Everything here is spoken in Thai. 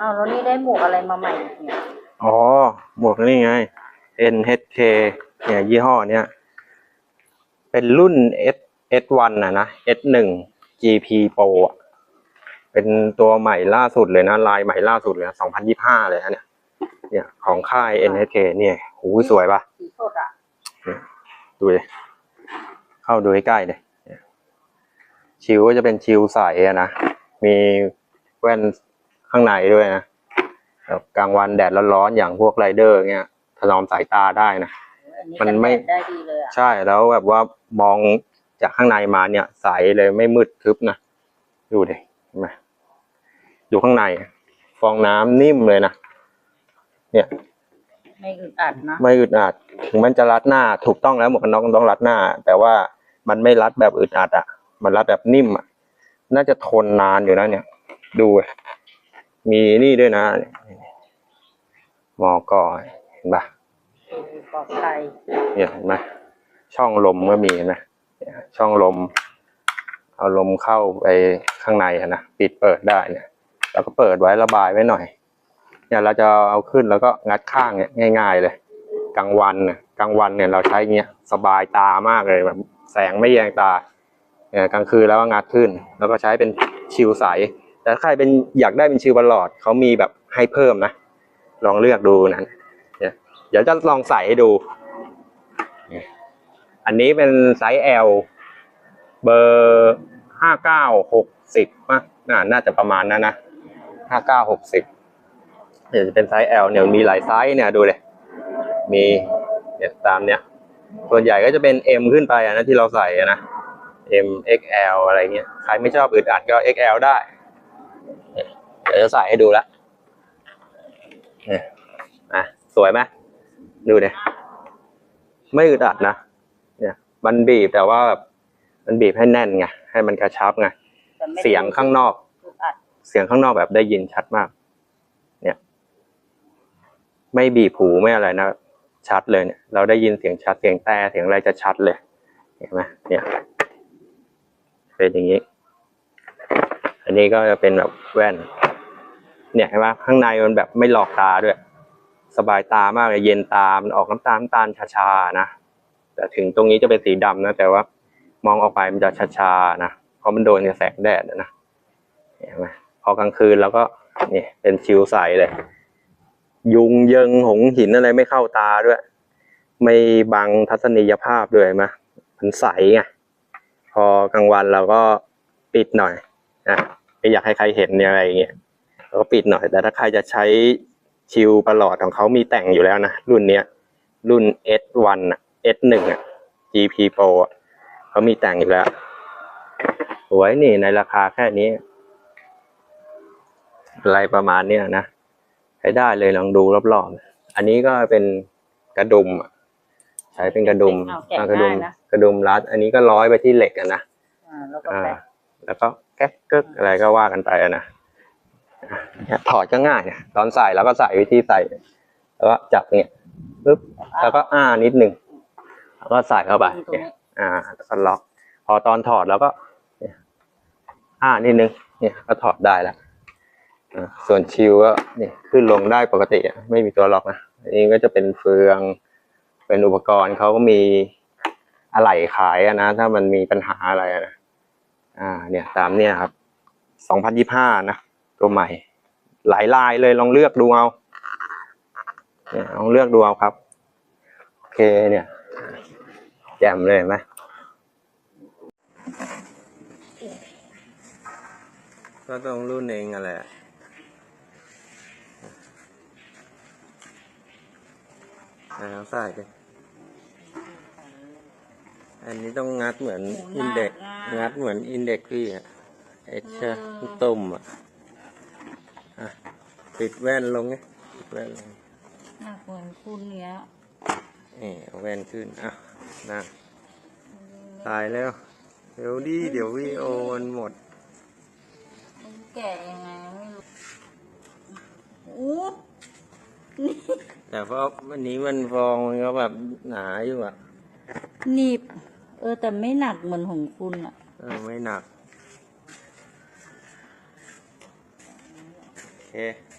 อ้าวแล้วนี่ได้หมวกอะไรมาใหม่อีกเนี่ยอ๋อ หมวกนี่ไง NHK เนี่ยยี่ห้อเนี้ย เป็นรุ่น S S1 นะนะ S1 GP Pro อะเป็นตัวใหม่ล่าสุดเลยนะ ลายใหม่ล่าสุดเลยนะ2025 เลยฮะเนี่ย เนี่ยของค่าย NHK เนี่ยหูยสวยปะสีสดอะดูดิเข้าดูใกล้ๆเลยเนี่ยชิวก็จะเป็นชิวใสอะนะ มีแว่น ข้างในด้วยนะแบบกลางวันแดดร้อนๆอย่างพวกไรเดอร์เงี้ยถนอมสายตาได้นะอันนี้มันไม่กันแดดได้ดีเลยอะใช่แล้วแบบว่ามองจากข้างในมาเนี่ย ใสเลยไม่มืดทึบนะดูดิเห็นไหมดูข้างใน ฟองน้ำนิ่มเลยนะเนี่ย ไม่อึดอัดนะไม่อึดอัดถึงมันจะรัดหน้าถูกต้องแล้วหมวกกันน็อกต้องรัดหน้า แต่ว่ามันไม่รัดแบบอึดอัดอะ มันรัดแบบนิ่มอะ น่าจะทนนานอยู่นะเนี่ย ดูอะ มีนี่ด้วยนะมอก่อเห็นปะเออปลอดภัยเนี่ยเห็นไหมช่องลมก็มีเห็นไหมเนี่ยช่องลม เอาลมเข้าไปข้างในอะนะปิดเปิดได้เนี่ยแล้วก็เปิดไว้ระบายไว้หน่อย เนี่ยเราจะเอาขึ้นแล้วก็งัดข้างเนี่ยง่าย ๆ เลยกลางวันน่ะกลางวันเนี่ยเราใช้เงี้ยสบายตามากเลยแบบแสงไม่แยงตาเนี่ยกลางคืนแล้วก็งัดขึ้น แล้วก็ใช้เป็นชิวใส แต่ใครเป็นอยากได้เป็นชิวบอลลอดเขามีแบบให้เพิ่มนะ ลองเลือกดูนะเดี๋ยวจะลองใส่ให้ดู อันนี้เป็นไซส์ L เบอร์ห้าเก้าหกสิบะน่าน่าจะประมาณนั้นนะห้าเก้าหกสิบเดี๋ยวจะเป็นไซส์ L เนี่ยมีหลายไซส์เนี่ยดูเลย มีเนี่ยตามเนี่ยส่วนใหญ่ก็จะเป็น M ขึ้นไปนะที่เราใส่นะ M XL อะไรเงี้ย ใครไม่ชอบอึดอัดก็ XL ได้ เนี่ยเดี๋ยวจะใส่ให้ดูละเนี่ยอะสวยไหมดูเนี่ยไม่อึดอัดนะเนี่ย มันบีบแต่ว่าแบบมันบีบให้แน่นไงให้มันกระชับไงแต่ไม่ได้เสียงข้างนอกอึดอัดเสียงข้างนอกแบบได้ยินชัดมาก เนี่ย ไม่บีบหูไม่อะไรนะชัดเลยเนี่ย เราได้ยินเสียงชัดเสียงแต่เสียงอะไรจะชัดเลยเห็นไหมเนี่ยเป็นอย่างนี้ อันนี้ก็จะเป็นแบบแว่น เนี่ยเห็นไหมข้างในมันแบบไม่หลอกตาด้วย สบายตามากเลยเย็นตามันออกน้ำตาลน้ำตาลชาๆนะแต่ถึงตรงนี้จะเป็นสีดำนะแต่ว่ามองออกไปมันจะชาๆนะเพราะมันโดนกับแสงแดดนะเห็นไหมพอกลางคืนแล้วก็นี่เป็นชิวใสเลย ยุงเยิงหงหินอะไรไม่เข้าตาด้วย ไม่บังทัศนียภาพด้วยเห็นไหมมันใสไงพอกลางวันเราก็ปิดหน่อยนะไม่อยากให้ใครเห็นเนี่ยอะไรอย่างเงี้ย เราก็ปิดหน่อย แต่ถ้าใครจะใช้ชิวประหลอดของเขามีแต่งอยู่แล้วนะ รุ่นเนี้ย รุ่น S1 อะ S1 อะ GP Pro อะเขามีแต่งอยู่แล้วสวยนี่ในราคาแค่นี้ อะไรประมาณเนี้ยนะใช้ได้เลยลองดูรอบๆ อันนี้ก็เป็นกระดุมอะใช้เป็นกระดุมเอาแกะอ่ากระดุมได้นะกระดุมรัด อันนี้ก็ร้อยไปที่เหล็กอะนะอ่าแล้วก็อ่าแปะแล้วก็แก๊กกึกอะไรก็ว่ากันไปอะนะอะเนี่ย ถอดก็ง่ายเนี่ยตอนใส่แล้วก็ใส่วิธีใส่แล้วก็จับเนี่ยปึ๊บแล้วก็อ้านิดหนึ่งแล้วก็ใส่เข้าไปตรงเนี่ยนี้อ่าแล้วก็ล็อก พอตอนถอดแล้วก็เนี่ยอ่านิดนึงเนี่ยก็ถอดได้แล้วอ่าส่วนชิวก็เนี่ยขึ้นลงได้ปกติอะไม่มีตัวล็อกนะอันนี้ก็จะเป็นเฟืองเป็นอุปกรณ์เขาก็มีอะไหล่ขายอะนะ ถ้ามันมีปัญหาอะไรอะนะอ่า เนี่ย ตามเนี่ยครับสองพันยี่ห้านะ ตัวใหม่ หลายลายเลยลองเลือกดูเอาเนี่ยลองเลือกดูเอาครับโอเคเนี่ย แจ่มเลยไหมก็ต้องรุ่นเองอะไรแล้วใส่ไปอันนี้ต้องงัดเหมือนอินเด็ก งัดเหมือนอินเด็กพี่อะเอ็ดเชตุ่มอะ อะปิดแว่นลงไงปิดแว่นลงหนักเหมือนคุณเนี้ยนี่เอาแว่นขึ้นอะนั่งตายแล้ว เดี๋ยวดิเดี๋ยววิดีโอมันหมด มันแกะยังไงไม่รู้อู้แต่เพราะวันนี้มันฟองมันก็แบบหนาอยู่อะหนีบ เออแต่ไม่หนักเหมือนของคุณอะ เออไม่หนัก โอเค